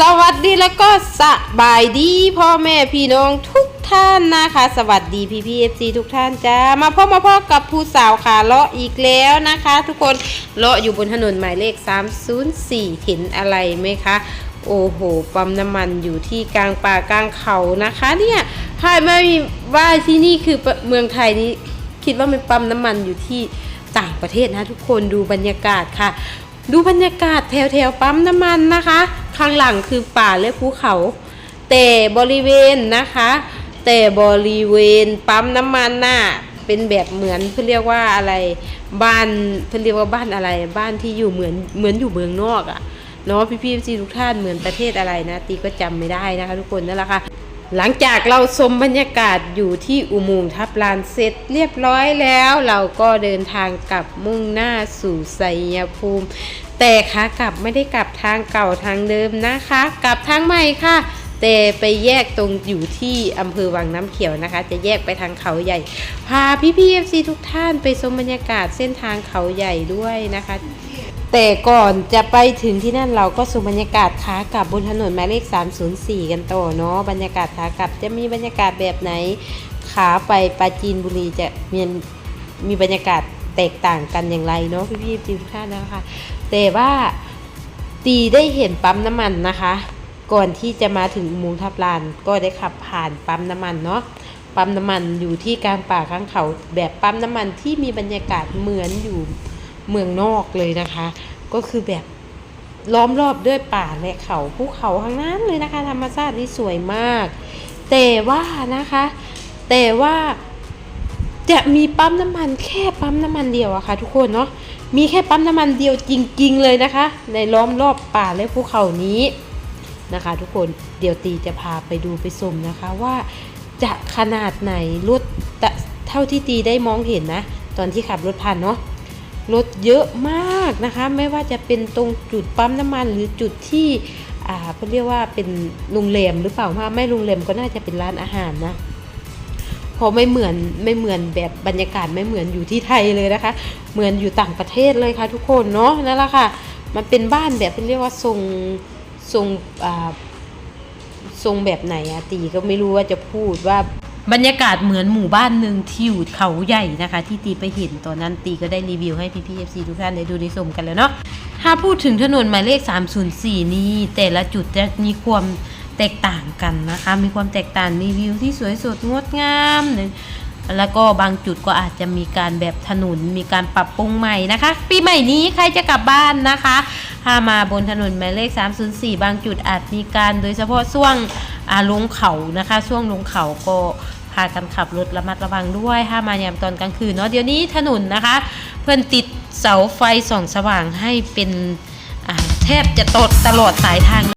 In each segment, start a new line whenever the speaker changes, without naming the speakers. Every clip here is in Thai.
สวัสดีแล้วก็สบายดีพ่อแม่พี่น้องทุกท่านนะคะ สวัสดีพี่พีเอฟซีทุกท่านจ้ามาพ่อมาพ่อกับผู้สาวขาเลาะอีกแล้วนะคะ ทุกคนเลาะอยู่บนถนนหมายเลข 304 เห็นอะไรไหมคะโอ้โห ปั๊มน้ำมันอยู่ที่กลางป่ากลางเขานะคะเนี่ยถ้าไม่ว่าที่นี่คือเมืองไทยนี้คิดว่ามันปั๊มน้ำมันอยู่ที่ต่างประเทศนะ ทุกคนดูบรรยากาศค่ะ ดูบรรยากาศแถวแถวปั๊มน้ำมันนะคะ ข้างหลังคือป่าและภูเขา แต่บริเวณนะคะ แต่บริเวณปั๊มน้ำมันน่ะเป็นแบบเหมือนเพื่อเรียกว่าอะไรบ้านเพื่อเรียกว่าบ้านอะไร บ้านที่อยู่เหมือนเหมือนอยู่เมืองนอกอะ่ะเนาะพี่ๆที่ทุกท่านเหมือนประเทศอะไรนะตีก็จำไม่ได้นะคะ ทุกคนนั่นแหละค่ะหลังจากเราชมบรรยากาศอยู่ที่อุโมงค์ทับลานเสร็จเรียบร้อยแล้ว เราก็เดินทางกลับมุ่งหน้าสู่ไสยภูมิ แต่ขากลับไม่ได้กลับทางเก่าทางเดิมนะคะ กลับทางใหม่ค่ะ แต่ไปแยกตรงอยู่ที่อำเภอวังน้ำเขียวนะคะ จะแยกไปทางเขาใหญ่ พาพี่พีเอฟซีทุกท่านไปชมบรรยากาศเส้นทางเขาใหญ่ด้วยนะคะ แต่ก่อนจะไปถึงที่นั่นเราก็ชมบรรยากาศขากลับบนถนนหมายเลข 304 กันต่อเนาะบรรยากาศขากลับจะมีบรรยากาศแบบไหนขาไปปราจีนบุรีจะมีมีบรรยากาศ แตกต่างกันอย่างไรเนาะพี่ๆทุกท่านนะคะ แต่ว่าตีได้เห็นปั๊มน้ำมันนะคะ ก่อนที่จะมาถึงอุโมงค์ทับลานก็ได้ขับผ่านปั๊มน้ำมันเนาะปั๊มน้ำมันอยู่ที่กลางป่าข้างเขา แบบปั๊มน้ำมันที่มีบรรยากาศเหมือนอยู่เมืองนอกเลยนะคะ ก็คือแบบล้อมรอบด้วยป่าและเขาภูเขาทั้งนั้นเลยนะคะ ธรรมชาตินี่สวยมาก แต่ว่านะคะ แต่ว่า จะมีปั๊มน้ำมันแค่ปั๊มน้ำมันเดียวอะค่ะทุกคนเนาะมีแค่ปั๊มน้ำมันเดียวจริง ๆ เลยนะคะ ในล้อมรอบป่าและภูเขานี้นะคะ ทุกคนเดี๋ยวตีจะพาไปดูไปชมนะคะว่าจะขนาดไหนรถเท่าที่ตีได้มองเห็นนะ ตอนที่ขับรถผ่านเนาะรถเยอะมากนะคะ ไม่ว่าจะเป็นตรงจุดปั๊มน้ำมันหรือจุดที่อ่าเขาเรียกว่าเป็นโรงแรมหรือเปล่าว่าไม่โรงแรมก็น่าจะเป็นร้านอาหารนะ เพราะไม่เหมือนไม่เหมือนแบบบรรยากาศไม่เหมือนอยู่ที่ไทยเลยนะคะ เหมือนอยู่ต่างประเทศเลยค่ะทุกคนเนาะนั่นแหละค่ะ มันเป็นบ้านแบบเรียกว่าทรงทรงอ่าทรงแบบไหนอะตีก็ไม่รู้ว่าจะพูดว่าบรรยากาศเหมือนหมู่บ้านหนึ่งที่อยู่เขาใหญ่นะคะ ที่ตีไปเห็นตอนนั้นตีก็ได้รีวิวให้พี่พีเอฟซีทุกท่านได้ดูได้ชมกันแล้วเนาะถ้าพูดถึงถนนหมายเลข 304 นี้แต่ละจุดจะมีความ แตกต่างกันนะคะ มีความแตกต่างมีวิวที่สวยสดงดงามหนึ่งแล้วก็บางจุดก็อาจจะมีการแบบถนนมีการปรับปรุงใหม่นะคะ ปีใหม่นี้ใครจะกลับบ้านนะคะ ถ้ามาบนถนนหมายเลข 304 บางจุดอาจมีการโดยเฉพาะช่วงลงเขานะคะ ช่วงลงเขาก็พากันขับรถระมัดระวังด้วยถ้ามายามตอนกลางคืนเนาะเดี๋ยวนี้ถนนนะคะ เพื่อนติดเสาไฟส่องสว่างให้เป็นแทบจะตดตลอดสายทาง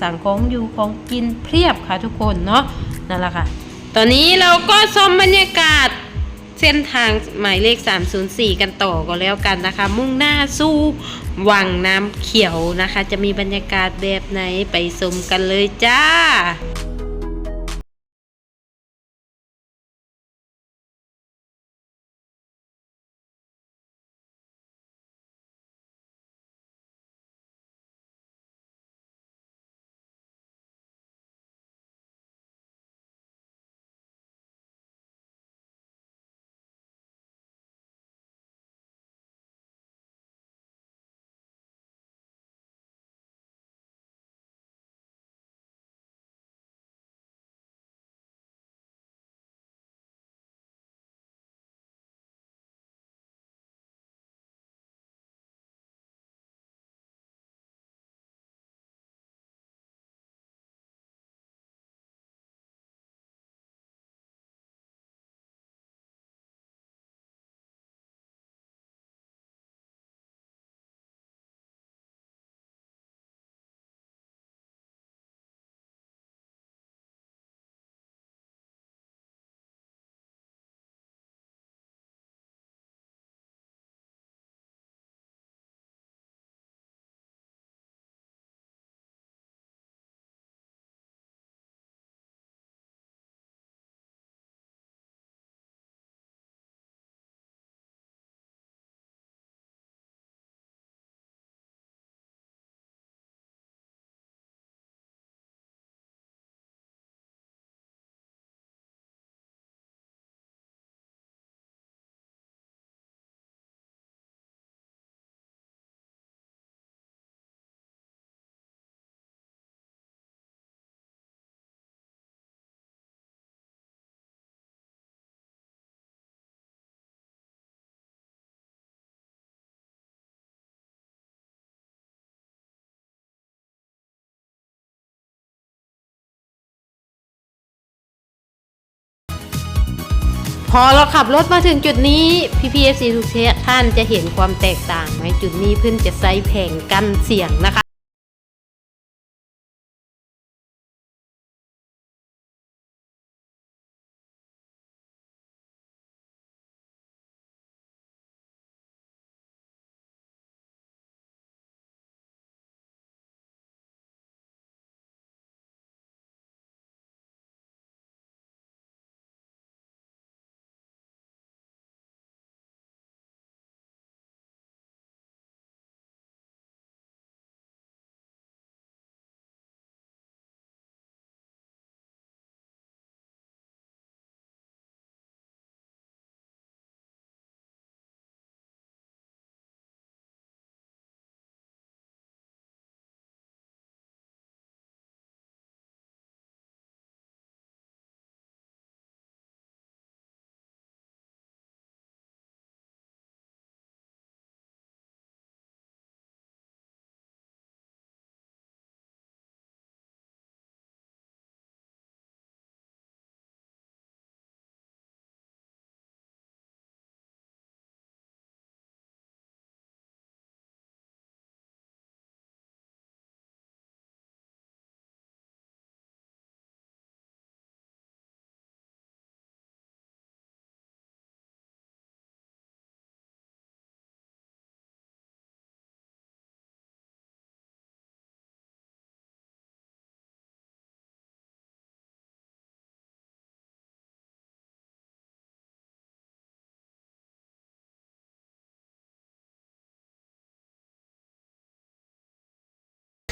สั่งของอยู่ของกินเพียบค่ะทุกคนเนาะนั่นแหละค่ะ ตอนนี้เราก็ชมบรรยากาศเส้นทางหมายเลข 304 กันต่อก็แล้วกันนะคะ มุ่งหน้าสู่วังน้ำเขียวนะคะ จะมีบรรยากาศแบบไหนไปชมกันเลยจ้า พอเราขับรถมาถึงจุดนี้พี่พีเอฟซีทุกท่านจะเห็นความแตกต่างไหมจุดนี้เพื่อนจะใช้แผงกันเสียงนะคะ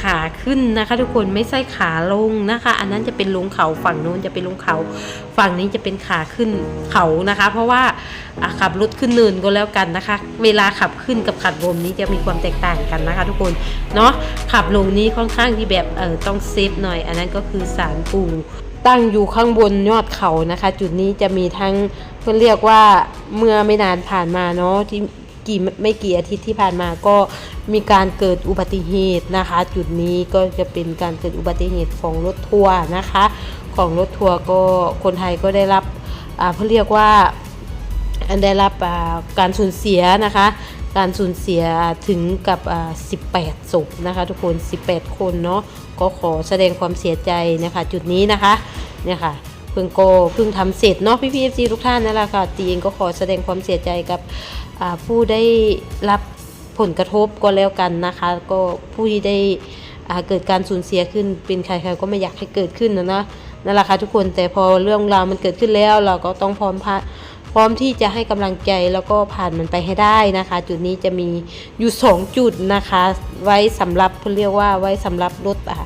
ขาขึ้นนะคะ ทุกคนไม่ใช่ขาลงนะคะ อันนั้นจะเป็นลงเขาฝั่งโน้นจะเป็นลงเขา ฝั่งนี้จะเป็นขาขึ้นเขานะคะ เพราะว่าขับรถขึ้นเนินก็แล้วกันนะคะ เวลาขับขึ้นกับขับลงนี้จะมีความแตกต่างกันนะคะ ทุกคนเนาะขับลงนี้ค่อนข้างที่แบบเออต้องเซฟหน่อย อันนั้นก็คือสารปูตั้งอยู่ข้างบนยอดเขานะคะ จุดนี้จะมีทั้งเพื่อเรียกว่าเมื่อไม่นานผ่านมาเนาะที่ กี่ไม่กี่อาทิตย์ที่ผ่านมาก็มีการเกิดอุบัติเหตุนะคะ จุดนี้ก็จะเป็นการเกิดอุบัติเหตุของรถทัวร์นะคะ ของรถทัวร์ก็คนไทยก็ได้รับอ่าเขาเรียกว่าได้รับการสูญเสียนะคะ การสูญเสียถึงกับอ่า18ศพนะคะ ทุกคน 18 คนเนาะก็ขอแสดงความเสียใจนะคะ จุดนี้นะคะเนี่ยค่ะเพิ่งโกเพิ่งทำเสร็จเนาะพี่พีเอฟซีทุกท่านนั่นแหละค่ะตีเองก็ขอแสดงความเสียใจกับ ผู้ได้รับผลกระทบก็แล้วกันนะคะ ก็ผู้ที่ได้เกิดการสูญเสียขึ้นเป็นใครๆก็ไม่อยากให้เกิดขึ้นนะนะนั่นแหละค่ะทุกคนแต่พอเรื่องราวมันเกิดขึ้นแล้ว เราก็ต้องพร้อมพะพร้อมที่จะให้กำลังใจแล้วก็ผ่านมันไปให้ได้นะคะ จุดนี้จะมีอยู่สองจุดนะคะ ไว้สำหรับเขาเรียกว่าไว้สำหรับรถอ่า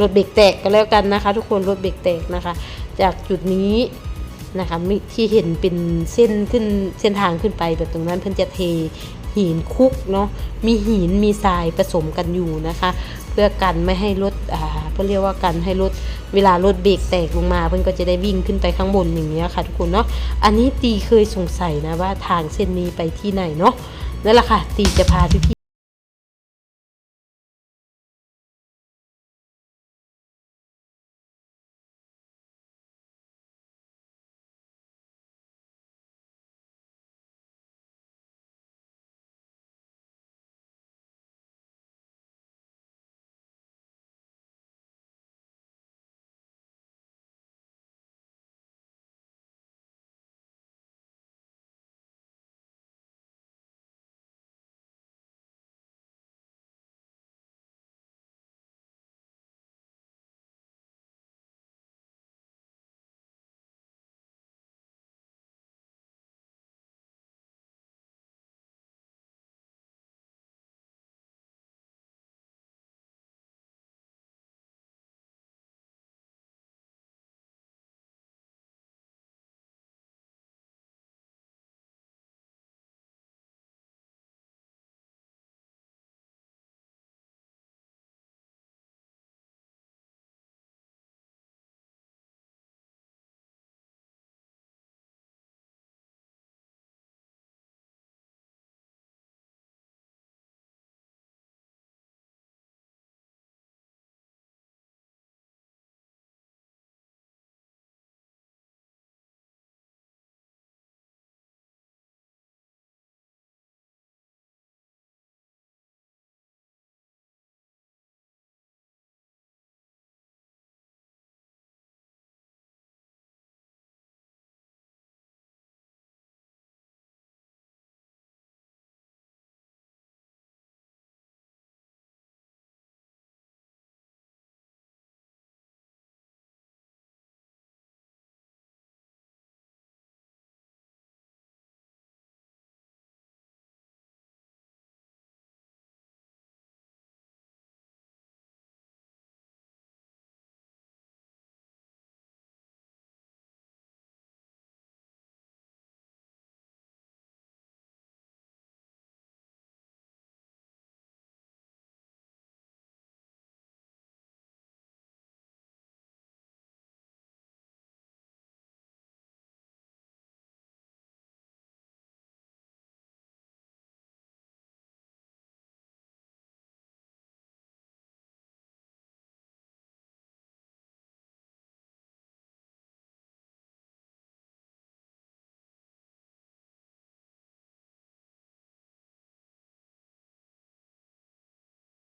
รถเบรกแตกก็แล้วกันนะคะ ทุกคนรถเบรกแตกนะคะ จากจุดนี้ นะคะที่เห็นเป็นเส้นขึ้นเส้นทางขึ้นไปแบบตรงนั้นเพิ่นจะเทหินคุกเนาะมีหินมีทรายผสมกันอยู่นะคะ เพื่อกันไม่ให้รถอ่าเพื่อเรียกว่ากันให้รถเวลารถเบรกแตกลงมาเพื่อนก็จะได้วิ่งขึ้นไปข้างบนอย่างเงี้ค่ะ ทุกคนเนาะอันนี้ตีเคยสงสัยนะว่าทางเส้นนี้ไปที่ไหนเนาะนั่นแหละค่ะตีจะพาพี่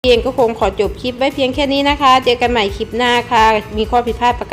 เองก็คงขอจบคลิปไว้เพียงแค่นี้นะคะ เจอกันใหม่คลิปหน้าค่ะ มีข้อผิดพลาดประการ